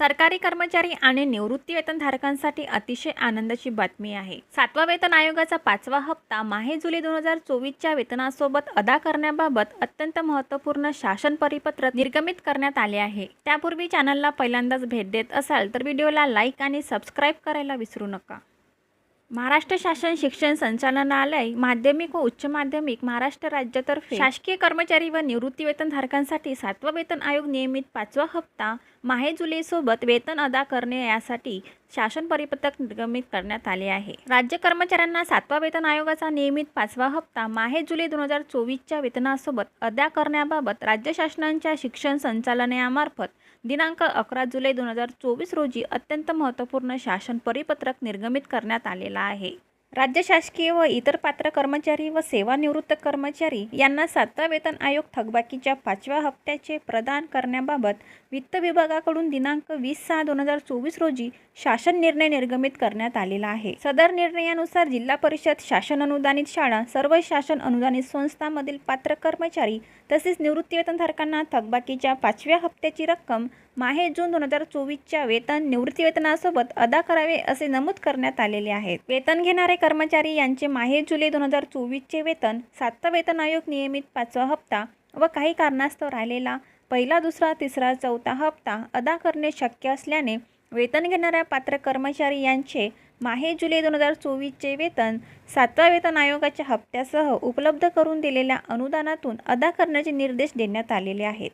सरकारी कर्मचारी आणि निवृत्ती वेतनधारकांसाठी अतिशय आनंदाची बातमी आहे. सातवा वेतन आयोगाचा पाचवा हप्ता माहे जुलै दोन हजार चोवीसच्या वेतनासोबत अदा करण्याबाबत अत्यंत महत्त्वपूर्ण शासन परिपत्रक निर्गमित करण्यात आले आहे. त्यापूर्वी चॅनलला पहिल्यांदाच भेट देत असाल तर व्हिडिओला लाईक आणि सबस्क्राईब करायला विसरू नका. महाराष्ट्र शासन शिक्षण संचालनालय माध्यमिक व उच्च माध्यमिक महाराष्ट्र राज्यातर्फे शासकीय कर्मचारी व निवृत्ती वेतनधारकांसाठी सातवा वेतन आयोग नियमित पाचवा हप्ता माहेजुलीसोबत वेतन अदा करणे यासाठी शासन परिपत्रक निर्गमित करण्यात आले आहे. राज्य कर्मचाऱ्यांना सातवा वेतन आयोगाचा नियमित पाचवा हप्ता माहे जुलै दोन हजार चोवीसच्या वेतनासोबत अदा करण्याबाबत राज्य शासनाच्या शिक्षण संचालनामार्फत दिनांक अकरा जुलै दोन हजार चोवीस रोजी अत्यंत महत्त्वपूर्ण शासन परिपत्रक निर्गमित करण्यात आलेला आहे. राज्य शासकीय व इतर पात्र कर्मचारी व सेवानिवृत्त कर्मचारी यांना सातवा वेतन आयोग थकबाकीच्या पाचव्या हप्त्याचे प्रदान करण्याबाबत वित्त विभागाकडून दिनांक वीस सहा दोन हजार चोवीस रोजी शासन निर्णय निर्गमित करण्यात आलेला आहे. सदर निर्णयानुसार जिल्हा परिषद शासन अनुदानित शाळा सर्व शासन अनुदानित संस्थांमधील पात्र कर्मचारी तसेच निवृत्तीवेतनधारकांना थकबाकीच्या पाचव्या हप्त्याची रक्कम माहे जून दोन हजार चोवीसच्या वेतन निवृत्तीवेतनासोबत अदा करावे असे नमूद करण्यात आलेले आहेत. वेतन घेणारे कर्मचारी यांचे माहे जुलै दोन हजार चोवीसचे वेतन सातवा वेतन आयोग नियमित पाचवा हप्ता व काही कारणास्तव राहिलेला पहिला दुसरा तिसरा चौथा हप्ता अदा करणे शक्य असल्याने वेतन घेणाऱ्या पात्र कर्मचारी यांचे माहे जुलै दोन हजार चोवीसचे वेतन सातव्या वेतन आयोगाच्या हप्त्यासह उपलब्ध करून दिलेल्या अनुदानातून अदा करण्याचे निर्देश देण्यात आलेले आहेत.